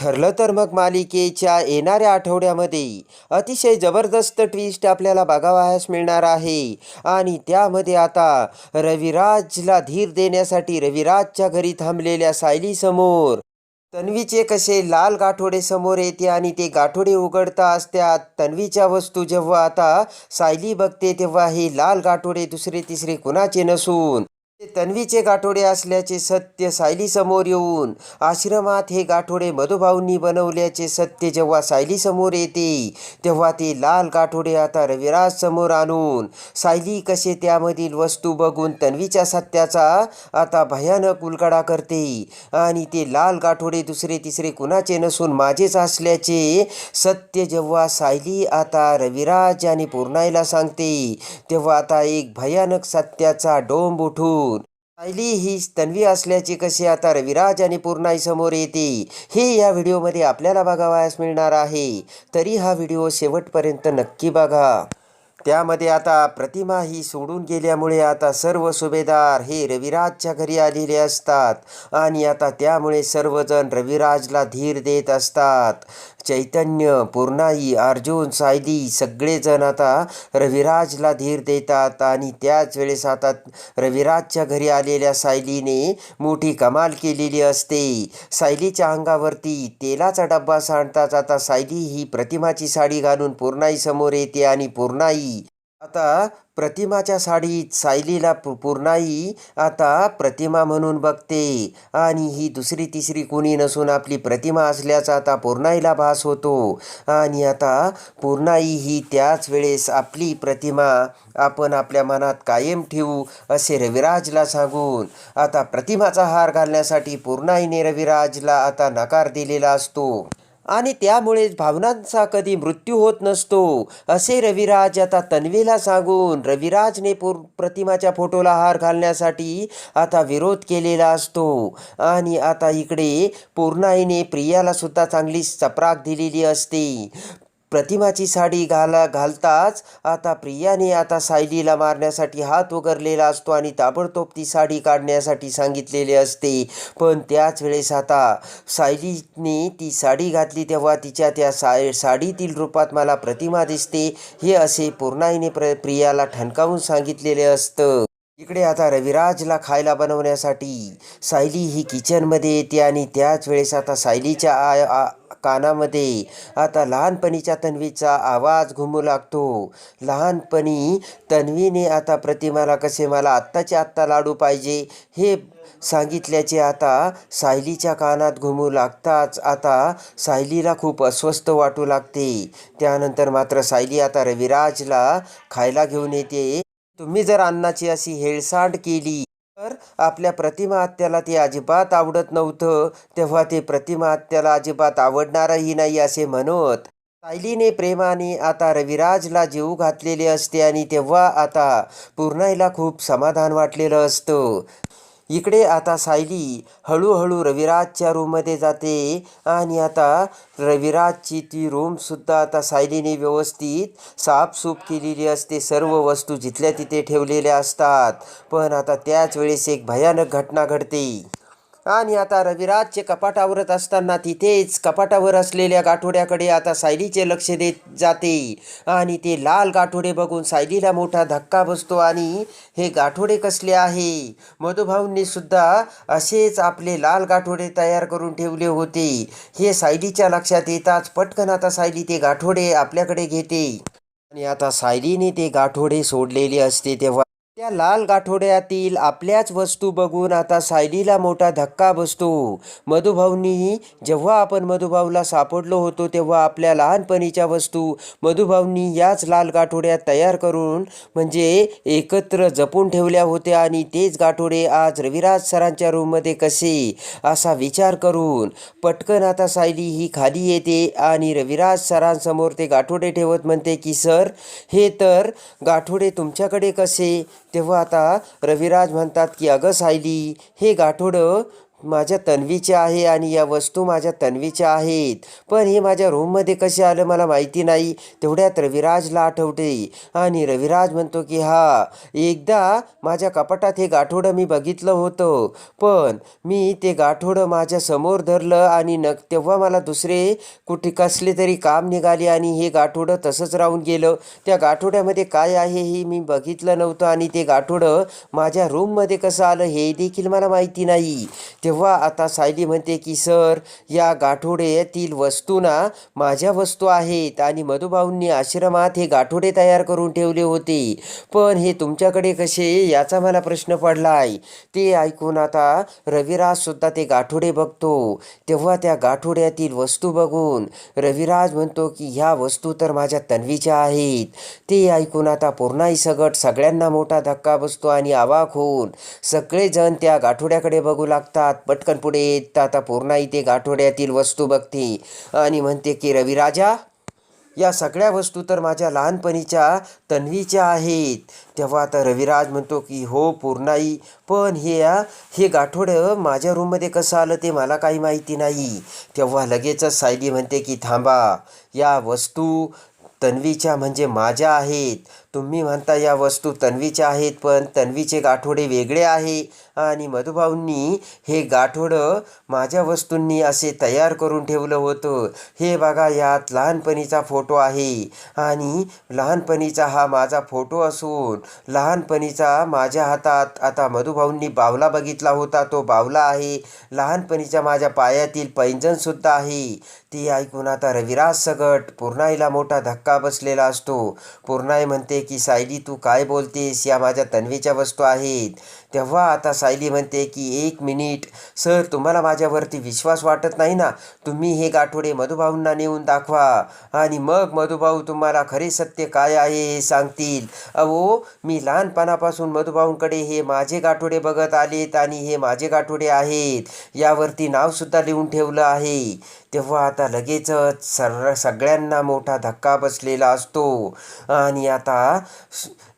ठरलं तर मग मालिकेच्या येणाऱ्या आठवड्यामध्ये अतिशय जबरदस्त ट्विस्ट आपल्याला बघावयास मिळणार आहे. आणि त्यामध्ये आता रविराजला धीर देण्यासाठी रविराजच्या घरी थांबलेल्या सायलीसमोर. तन्वीचे कसे लाल गाठोडे समोर येते आणि ते गाठोडे उघडता त्या तन्वीच्या वस्तू जेव्हा आता सायली बघते तेव्हा हे लाल गाठोडे दुसरे तिसरे कुणाचे नसून तन्वीचे गाठोडे असल्याचे सत्य सायलीसमोर येऊन आश्रमात हे गाठोडे मधुभाऊंनी बनवल्याचे सत्य जेव्हा सायलीसमोर येते तेव्हा ते लाल गाठोडे आता रविराज समोर आणून सायली कसे त्यामधील वस्तू बघून तन्वीच्या सत्याचा आता भयानक उलगडा करते आणि ते लाल गाठोडे दुसरे तिसरे कुणाचे नसून माझेच असल्याचे सत्य जेव्हा सायली आता रविराज आणि पूर्णाईला सांगते तेव्हा आता एक भयानक सत्याचा डोंब उठून सायली ही तन्वी असल्याची कशी आता रविराज आणि पूर्णाई समोर येते. हे या व्हिडिओमध्ये आपल्याला बघावयास मिळणार आहे. तरी हा व्हिडिओ शेवटपर्यंत नक्की बघा. त्यामध्ये आता प्रतिमा ही सोडून गेल्यामुळे आता सर्व सुभेदार हे रविराजच्या घरी आलेले असतात. आणि आता त्यामुळे सर्वजण रविराजला धीर देत असतात. चैतन्य पूर्णाई अर्जुन सायली सगळेजण आता रविराजला धीर देतात आणि त्याच वेळेस आता रविराजच्या घरी आलेल्या सायलीने मोठी कमाल केलेली असते. सायलीच्या अंगावरती तेलाचा डब्बा सांडताच आता सायली ही प्रतिमाची साडी घालून पूर्णाई समोर येते आणि पूर्णाई आता प्रतिमाच्या साडीत सायलीला पूर्णाई आता प्रतिमा म्हणून बघते. आणि ही दुसरी तिसरी कोणी नसून आपली प्रतिमा असल्याचा आता पूर्णाईला भास होतो. आणि आता पूर्णाई ही त्याच वेळेस आपली प्रतिमा आपण आपल्या मनात कायम ठेवू असे रविराजला सांगून आता प्रतिमाचा हार घालण्यासाठी पूर्णाईने रविराजला आता नकार दिलेला असतो. आणि त्यामुळेच भावनांचा कधी मृत्यू होत नसतो असे रविराज आता तन्वीला सांगून रविराजने पूर प्रतिमाच्या फोटोला हार घालण्यासाठी आता विरोध केलेला असतो. आणि आता इकडे पूर्णाईने प्रियाला सुद्धा चांगली चपराक दिलेली असते. प्रतिमाची साडी घाला घालताच आता प्रियाने आता सायलीला मारण्यासाठी हात उगरलेला असतो आणि ताबडतोब ती साडी काढण्यासाठी सांगितलेले असते. पण त्याच वेळेस आता सायलीने ती साडी घातली तेव्हा तिच्या त्या साय साडीतील रूपात मला प्रतिमा दिसते हे असे पूर्णाईने प्र प्रियाला ठणकावून सांगितलेले असतं. इकडे आता रविराजला खायला बनवण्यासाठी सायली ही किचनमध्ये येते आणि त्याच वेळेस आता सायलीच्या आ आ कानामध्ये आता लहानपणीच्या तन्वीचा आवाज घुमू लागतो. लहानपणी तन्वीने आता प्रतिमाला कसे मला आत्ताच्या आत्ता लाडू पाहिजे हे सांगितल्याचे आता सायलीच्या कानात घुमू लागताच आता सायलीला खूप अस्वस्थ वाटू लागते. त्यानंतर मात्र सायली आता रविराजला खायला घेऊन येते. तुम्ही जर अन्नाची अशी हेळसांड केली तर आपल्या प्रतिमा आत्याला ते अजिबात आवडत नव्हतं. तेव्हा ते प्रतिमाहत्याला अजिबात आवडणारही नाही असे म्हणत. सायलीने प्रेमाने आता रविराजला जीव घातलेले असते आणि तेव्हा आता पूर्णाईला खूप समाधान वाटलेलं असतं. इकडे आता सायली हळूहळू रविराजच्या रूममध्ये जाते आणि आता रविराजची ती रूमसुद्धा आता सायलीने व्यवस्थित साफसूफ केलेली असते. सर्व वस्तू जिथल्या तिथे ठेवलेल्या असतात. पण आता त्याच वेळेस एक भयानक घटना घडते. आणि आता रविराजचे कपाट आवरत असताना तिथेच कपाटावर असलेल्या गाठोड्याकडे आता सायलीचे लक्ष देत जाते. आणि ते लाल गाठोडे बघून सायलीला मोठा धक्का बसतो आणि हे गाठोडे कसले आहे? मधुभाऊंनी सुद्धा असेच आपले लाल गाठोडे तयार करून ठेवले होते. हे सायलीच्या लक्षात येताच पटकन आता सायली ते गाठोडे आपल्याकडे घेते. आणि आता सायलीने ते गाठोडे सोडलेले असते तेव्हा त्या लाल गाठोड्यातील आपल्याच वस्तू बघून आता सायलीला मोठा धक्का बसतो. मधुभाऊनीही जेव्हा आपण मधुभाऊला सापडलो होतो तेव्हा आपल्या लहानपणीच्या वस्तू मधुभाऊनी याच लाल गाठोड्यात तयार करून म्हणजे एकत्र जपून ठेवल्या होत्या आणि तेच गाठोडे आज रविराज सरांच्या रूममध्ये कसे? असा विचार करून पटकन आता सायली ही खाली येते आणि रविराज सरांसमोर ते गाठोडे ठेवत म्हणते की सर हे तर गाठोडे तुमच्याकडे कसे? तेव्हा आता रविराज म्हणतात की अगं सायली हे गाठोडं माझ्या तन्वीच्या आहे आणि या वस्तू माझ्या तन्वीच्या आहेत. पण हे माझ्या रूममध्ये कसे आलं मला माहिती नाही. तेवढ्यात रविराजला आठवते आणि रविराज म्हणतो की हा एकदा माझ्या कपाटात हे गाठोडं मी बघितलं होतं. पण मी ते गाठोडं माझ्यासमोर धरलं आणि न तेव्हा मला दुसरे कुठे कसले तरी काम निघाले आणि हे गाठोडं तसंच राहून गेलं. त्या गाठोड्यामध्ये काय आहे हे मी बघितलं नव्हतं आणि ते गाठोडं माझ्या रूममध्ये कसं आलं हे देखील मला माहिती नाही. तेव्हा आता सायली म्हणते की सर या गाठोड्यातील येथील ना माझ्या वस्तू आहेत आणि मधुभाऊंनी आश्रमात हे गाठोडे तयार करून ठेवले होते. पण हे तुमच्याकडे कसे? याचा मला प्रश्न पडला आहे ते ऐकून आता रविराजसुद्धा ते गाठोडे बघतो. तेव्हा त्या गाठोड्यातील वस्तू बघून रविराज म्हणतो की ह्या वस्तू तर माझ्या तन्वीच्या आहेत. ते ऐकून आता पूर्णाई सगट सगळ्यांना मोठा धक्का बसतो आणि आवाक होऊन सगळेजण त्या गाठोड्याकडे बघू लागतात. पटकन पुढे येत आता पूर्णाई ते गाठोड्यातील वस्तू बघते. आणि म्हणते की रविराजा या सगळ्या वस्तू तर माझ्या लहानपणीच्या तन्वीच्या आहेत. तेव्हा आता रविराज म्हणतो की हो पूर्णाई पण हे या हे गाठोडं माझ्या रूममध्ये कसं आलं ते मला काही माहिती नाही. तेव्हा लगेचच सायली म्हणते की थांबा या वस्तू तन्वीच्या म्हणजे माझ्या आहेत. तुम्ही म्हणता या वस्तू तन्वीच्या आहेत पण तन्वीचे गाठोडे वेगळे आहे. आणि मधुभाऊंनी हे गाठोडं माझ्या वस्तूंनी असे तयार करून ठेवलं होतं. हे बघा यात लहानपणीचा फोटो आहे. आणि लहानपणीचा हा माझा फोटो असून लहानपणीचा माझ्या हातात आता मधुभाऊंनी बावला बघितला होता. तो बावला आहे. लहानपणीच्या माझ्या पायातील पैंजणसुद्धा आहे. ती ऐकून आता रविराज सगट पूर्णाईला मोठा धक्का बसलेला असतो. पूर्णाई म्हणते की सायली तू काय बोलतेस? या माझ्या तन्वीच्या वस्तू आहेत. तेव्हा आता सायली म्हणते की एक मिनिट सर तुम्हाला माझ्यावरती विश्वास वाटत नाही ना? तुम्ही हे गाठोडे मधुभाऊंना नेऊन दाखवा आणि मग मधुभाऊ तुम्हाला खरे सत्य काय आहे हे सांगतील. अहो मी लहानपणापासून मधुभाऊंकडे हे माझे गाठोडे बघत आलेत आणि हे माझे गाठोडे आहेत. यावरती नावसुद्धा लिहून ठेवलं आहे. तेव्हा आता लगेचच सर सगळ्यांना मोठा धक्का बसलेला असतो. आणि आता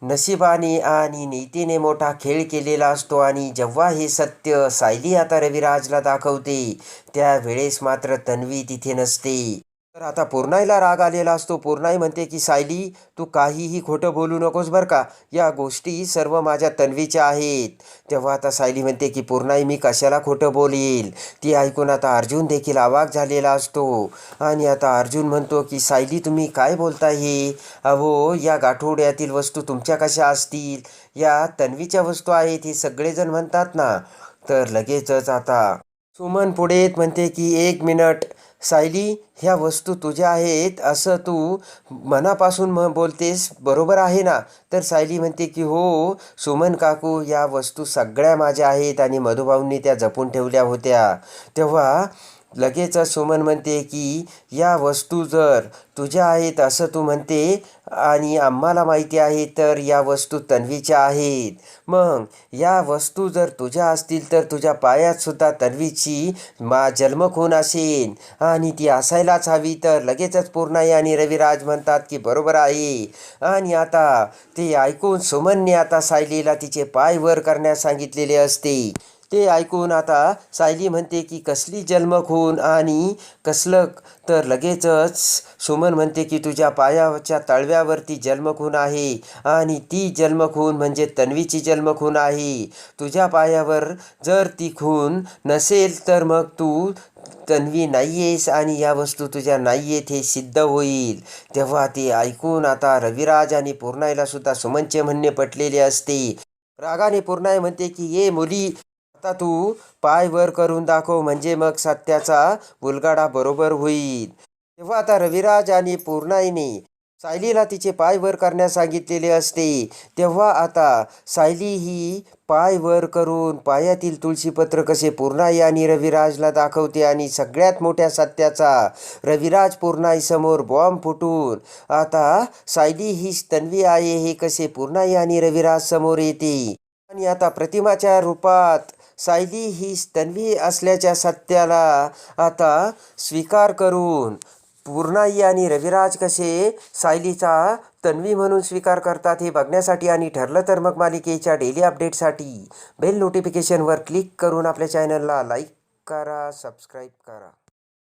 नशिबाने आणि नीतीने मोठा खेळ केलेला असतो आणि जेव्हा हे सत्य सायली आता रविराजला दाखवते त्यावेळेस मात्र तन्वी तिथे नसते. तर आता पूर्णाईला राग आलेला असतो. पूर्णाई म्हणते की सायली तू काहीही खोटं बोलू नकोस बरं का. या गोष्टी सर्व माझ्या तन्वीच्या आहेत. तेव्हा आता सायली म्हणते की पूर्णाई मी कशाला खोटं बोलेल? ती ऐकून आता अर्जुन देखील आवाक झालेला असतो. आणि आता अर्जुन म्हणतो की सायली तुम्ही काय बोलता हे? अहो या गाठोड्यातील वस्तू तुमच्या कशा असतील? या तन्वीच्या वस्तू आहेत हे सगळेजण म्हणतात ना. तर लगेचच आता सुमन पुढे येत म्हणते की एक मिनिट. सायली ह्या वस्तू तुझ्या आहेत असं तू मनापासून म बोलतेस बरोबर आहे ना? तर सायली म्हणते की हो सुमन काकू या वस्तू सगळ्या माझ्या आहेत आणि मधुभाऊंनी त्या जपून ठेवल्या होत्या. तेव्हा लगेचच सुमन म्हणते की या वस्तू जर तुझ्या आहेत असं तू म्हणते आणि आम्हाला माहिती आहे तर या वस्तू तन्वीच्या आहेत. मग या वस्तू जर तुझ्या असतील तर तुझ्या पायातसुद्धा तन्वीची मा जन्मखून असेल आणि ती असायलाच हवी तर लगेचच पूर्णाई आणि रविराज म्हणतात की बरोबर आहे. आणि आता ते ऐकून सुमनने आता सायलीला तिचे पाय वर करण्यास सांगितलेले असते. ते ऐकून आता सायली म्हणते की कसली जन्मखून आणि कसलं तर लगेचच सुमन म्हणते की तुझ्या पायाच्या तळव्यावरती जन्मखून आहे आणि ती जन्मखून म्हणजे तन्वीची जन्मखून आहे. तुझ्या पायावर जर ती खून नसेल तर मग तू तन्वी नाही आहेस आणि या वस्तू तुझ्या नाही आहेत हे सिद्ध होईल. तेव्हा ते ऐकून आता रविराज आणि पूर्णाईला सुद्धा सुमनचे म्हणणे पटलेले असते. रागाने पूर्णाई म्हणते की ये मुली आता तू पाय वर करून दाखव म्हणजे मग सत्याचा उलगाडा बरोबर होईल. तेव्हा आता रविराज आणि पूर्णाईने सायलीला तिचे पाय वर करण्यास सांगितलेले असते. तेव्हा आता सायली ही पाय वर करून पायातील तुळशीपत्र कसे पूर्णाई आणि रविराजला दाखवते आणि सगळ्यात मोठ्या सत्याचा रविराज पूर्णाईसमोर बॉम्ब फुटून आता सायली ही तन्वी आहे हे कसे पूर्णाई आणि रविराज समोर येते. आणि आता प्रतिमाच्या रूपात सायली ही तन्वी असल्याच्या सत्याला आता स्वीकार करून पूर्णाई आणि रविराज कसे सायलीचा तन्वी म्हणून स्वीकार करतात हे बघण्यासाठी आणि ठरलं तर मग मालिकेच्या डेली अपडेटसाठी बेल नोटिफिकेशनवर क्लिक करून आपल्या चॅनलला लाईक करा सबस्क्राईब करा.